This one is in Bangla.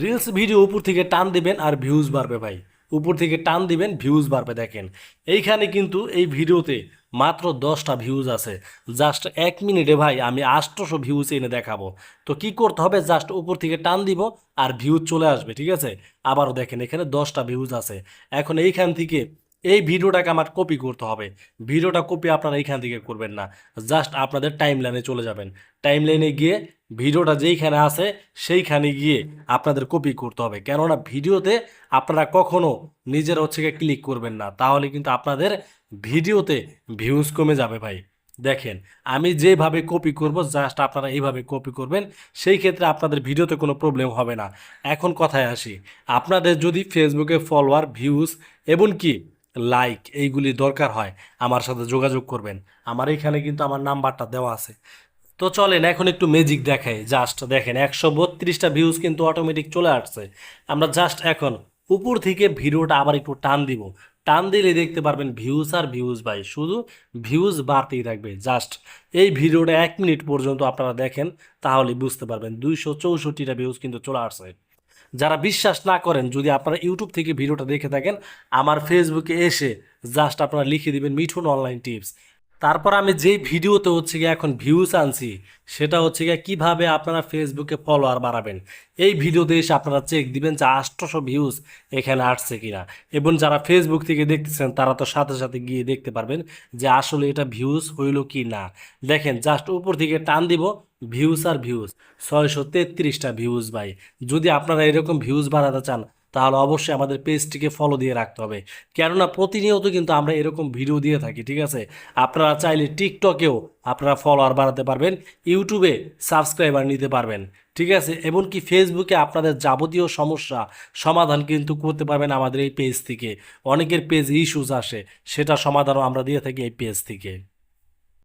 রিলস ভিডিও উপর থেকে টান দিবেন আর ভিউজ বাড়বে ভাই। উপর থেকে টান দিবেন ভিউজ বাড়বে, দেখেন। এইখানে কিন্তু এই ভিডিওতে মাত্র দশটা ভিউজ আছে। জাস্ট এক মিনিটে ভাই, আমি আটশোশো ভিউজ এনে দেখাবো। তো কি করতে হবে? জাস্ট উপর থেকে টান দিব আর ভিউজ চলে আসবে, ঠিক আছে? আবারও দেখেন, এখানে দশটা ভিউজ আছে। এখন এইখান থেকে এই ভিডিওটাকে আমার কপি করতে হবে। ভিডিওটা কপি আপনারা এইখান থেকে করবেন না। জাস্ট আপনাদের টাইম লাইনে চলে যাবেন। টাইম লাইনে গিয়ে ভিডিওটা যেইখানে আছে, সেইখানে গিয়ে আপনাদের কপি করতে হবে। কেননা ভিডিওতে আপনারা কখনো নিজের হচ্ছে ক্লিক করবেন না। তাহলে কিন্তু আপনাদের ভিডিওতে ভিউজ কমে যাবে ভাই। দেখেন, আমি যেভাবে কপি করব জাস্ট আপনারা এইভাবে কপি করবেন, সেই ক্ষেত্রে আপনাদের ভিডিওতে কোনো প্রবলেম হবে না। এখন কথায় আসি। আপনাদের যদি ফেসবুকে ফলোয়ার ভিউজ এবং কি লাইক এইগুলি দরকার হয়, আমার সাথে যোগাযোগ করবেন। আমার এখানে কিন্তু আমার নাম্বারটা দেওয়া আছে। তো চলেন, এখন একটু ম্যাজিক দেখাই। জাস্ট দেখেন, একশো বত্রিশটা ভিউজ কিন্তু অটোমেটিক চলে আসছে। আমরা জাস্ট এখন উপর থেকে ভিডিওটা আবার একটু টান দিব। টান দিলে দেখতে পারবেন ভিউজ আর ভিউজ ভাই, শুধু ভিউজ বাড়তেই থাকবে। জাস্ট এই ভিডিওটা এক মিনিট পর্যন্ত আপনারা দেখেন, তাহলে বুঝতে পারবেন। দুইশো চৌষট্টিটা ভিউজ কিন্তু চলে আসছে। যারা বিশ্বাস না করেন, যদি আপনারা ইউটিউব থেকে ভিডিওটা দেখে থাকেন, আমার ফেসবুকে এসে জাস্ট আপনারা লিখে দিবেন মিঠুন অনলাইন টিপস তারপর আমি যেই ভিডিওতে হচ্ছে গিয়ে এখন ভিউজ আনছি, সেটা হচ্ছে গিয়ে কীভাবে আপনারা ফেসবুকে ফলোয়ার বাড়াবেন? এই ভিডিওতে এসে আপনারা চেক দিবেন যে আটশোশো ভিউজ এখানে আসছে কিনা। এবং যারা ফেসবুক থেকে দেখতেছেন, তারা তো সাথে সাথে গিয়ে দেখতে পারবেন যে আসলে এটা ভিউজ হইল কি না। দেখেন জাস্ট উপর থেকে টান দিব ভিউজ আর ভিউজ ছয়শো তেত্রিশটা ভিউজ ভাই। যদি আপনারা এরকম ভিউজ বাড়াতে চান তাহলে অবশ্যই আমাদের পেজটিকে ফলো দিয়ে রাখতে হবে। কেননা প্রতিনিয়ত কিন্তু আমরা এরকম ভিডিও দিয়ে থাকি, ঠিক আছে? আপনারা চাইলে টিকটকেও আপনারা ফলোয়ার বাড়াতে পারবেন ইউটিউবে সাবস্ক্রাইবার নিতে পারবেন, ঠিক আছে? এমনকি ফেসবুকে আপনাদের যাবতীয় সমস্যা সমাধান কিন্তু করতে পারবেন আমাদের এই পেজ থেকে। অনেকের পেজ ইস্যুস আসে, সেটা সমাধানও আমরা দিয়ে থাকি এই পেজ থেকে।